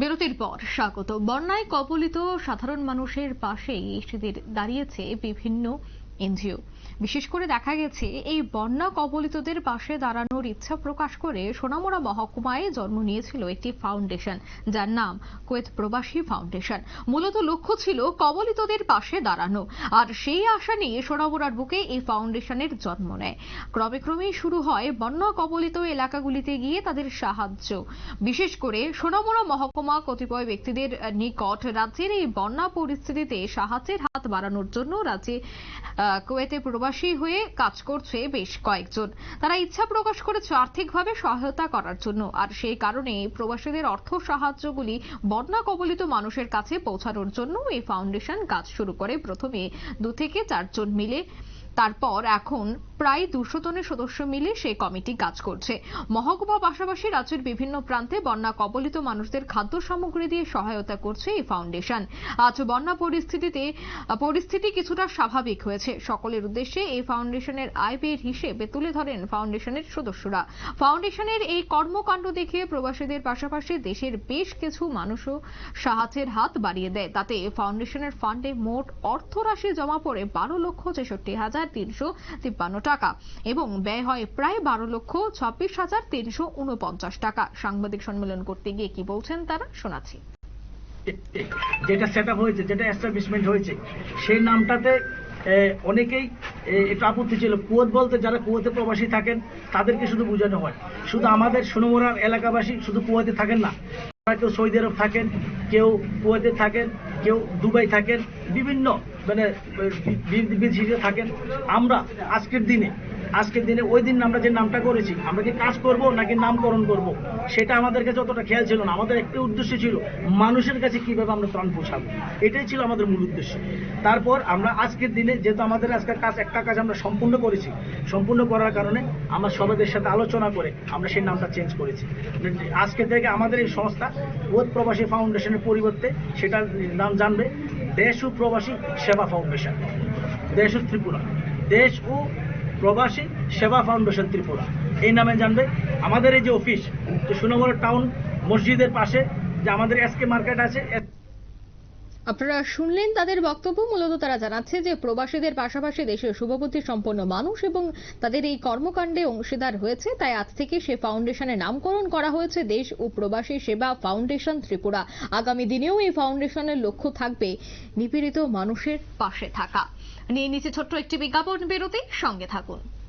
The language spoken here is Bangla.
বিরতির পর স্বাগত। বন্যায় কবলিত সাধারণ মানুষের পাশেই সেদের দাঁড়িয়েছে বিভিন্ন এনজিও। বিশেষ করে দেখা গেছে, এই বন্যা কবলিতদের পাশে দাঁড়ানোর ইচ্ছা প্রকাশ করে সোনামুড়া মহকুমায় জন্ম নিয়েছিল একটি ফাউন্ডেশন, যার নাম কুয়েত প্রবাসী ফাউন্ডেশন। মূলত লক্ষ্য ছিল কবলিতদের পাশে দাঁড়ানো, আর সেই আশা নিয়ে সোনামুড়ার বুকে এই ফাউন্ডেশনের জন্ম নেয়। ক্রমে ক্রমেই শুরু হয় বন্যা কবলিত এলাকাগুলিতে গিয়ে তাদের সাহায্য। বিশেষ করে সোনামুড়া মহকুমা কতিপয় ব্যক্তিদের নিকট রাজ্যের এই বন্যা পরিস্থিতিতে সাহায্যের হাত বাড়ানোর জন্য রাজ্যে কুয়েতে প্রবাসী হয়ে কাজ করছে বেশ কয়েকজন। তারা ইচ্ছা প্রকাশ করেছে আর্থিকভাবে সহায়তা করার জন্য। আর সেই কারণে প্রবাসীদের অর্থ সাহায্যগুলি বন্যা কবলিত মানুষের কাছে পৌঁছানোর জন্য এই ফাউন্ডেশন কাজ শুরু করে। প্রথমে দু থেকে চারজন মিলে তারপর এখন প্রায় দুশো জনের সদস্য মিলে সেই কমিটি কাজ করছে। মহকুমা পাশাপাশি রাজ্যের বিভিন্ন প্রান্তে বন্যা কবলিত মানুষদের খাদ্য সামগ্রী দিয়ে সহায়তা করছে এই ফাউন্ডেশন। আজ বন্যা পরিস্থিতিতে, পরিস্থিতি কিছুটা স্বাভাবিক হয়েছে। সকলের উদ্দেশ্যে এই ফাউন্ডেশনের আয় ব্যয়ের হিসেবে তুলে ধরেন ফাউন্ডেশনের সদস্যরা। ফাউন্ডেশনের এই কর্মকাণ্ড দেখে প্রবাসীদের পাশাপাশি দেশের বেশ কিছু মানুষও সাহায্যের হাত বাড়িয়ে দেয়। তাতে ফাউন্ডেশনের ফান্ডে মোট অর্থরাশি জমা পড়ে বারো লক্ষ ছেষট্টি হাজার তিনশো তিপ্পান্ন টাকা এবং ব্যয় হয় প্রায় বারো লক্ষ ছাব্বিশ হাজার তিনশো উনপঞ্চাশ টাকা। সাংবাদিক সম্মেলন করতে গিয়ে কি বলছেন তারা? শোনাচ্ছি। যেটা সেট হয়েছে, যেটা এস্টাবলিশমেন্ট হয়েছে, সেই নামটাতে অনেকেই একটু আপত্তি ছিল। কুয়োত বলতে যারা কুয়োতে প্রবাসী থাকেন, তাদেরকে শুধু বোঝানো হয়। শুধু আমাদের সোনমোড়ার এলাকাবাসী শুধু কুয়োতে থাকেন না। কেউ সৌদি আরব থাকেন, কেউ কুয়েতে থাকেন, কেউ দুবাই থাকেন, বিভিন্ন মানে বি- বি- থাকেন। আমরা আজকের দিনে আজকের দিনে ওই দিন আমরা যে নামটা করেছি, আমরা কি কাজ করব নাকি নামকরণ করব, সেটা আমাদের কাছে অতটা খেয়াল ছিল না। আমাদের একটা উদ্দেশ্য ছিল মানুষের কাছে কীভাবে আমরা ত্রাণ পৌঁছাবো। এটাই ছিল আমাদের মূল উদ্দেশ্য। তারপর আমরা আজকের দিনে যেহেতু আমাদের আজকের কাজ, একটা কাজ আমরা সম্পূর্ণ করেছি, সম্পূর্ণ করার কারণে আমরা সবাইদের সাথে আলোচনা করে আমরা সেই নামটা চেঞ্জ করেছি। আজকের থেকে আমাদের এই সংস্থা বোধ প্রবাসী ফাউন্ডেশনের পরিবর্তে সেটার নাম জানবে। দেশ ও প্রবাসী সেবা ফাউন্ডেশন। দেশ ও ত্রিপুরা। দেশ ও প্রবাসী সেবা ফাউন্ডেশন ত্রিপুরা। এই নামে জানবে আমাদের এই যে অফিস সুনগর টাউন মসজিদের পাশে যে আমাদের এসকে মার্কেট আছে আপনারা শুনলেন তাদের বক্তব্য। মূলত তারা জানাচ্ছে যে প্রবাসীদের পাশাপাশি দেশের শুভবুদ্ধি সম্পন্ন মানুষ এবং তাদের এই কর্মকাণ্ডে অংশীদার হয়েছে। তাই আজ থেকে সে ফাউন্ডেশনের নামকরণ করা হয়েছে। দেশ ও প্রবাসী সেবা ফাউন্ডেশন ত্রিপুরা। আগামী দিনেও এই ফাউন্ডেশনের লক্ষ্য থাকবে নিপীড়িত মানুষের পাশে থাকা। নিয়ে নিচে ছোট্ট একটি বিজ্ঞাপন বেরোতে। সঙ্গে থাকুন।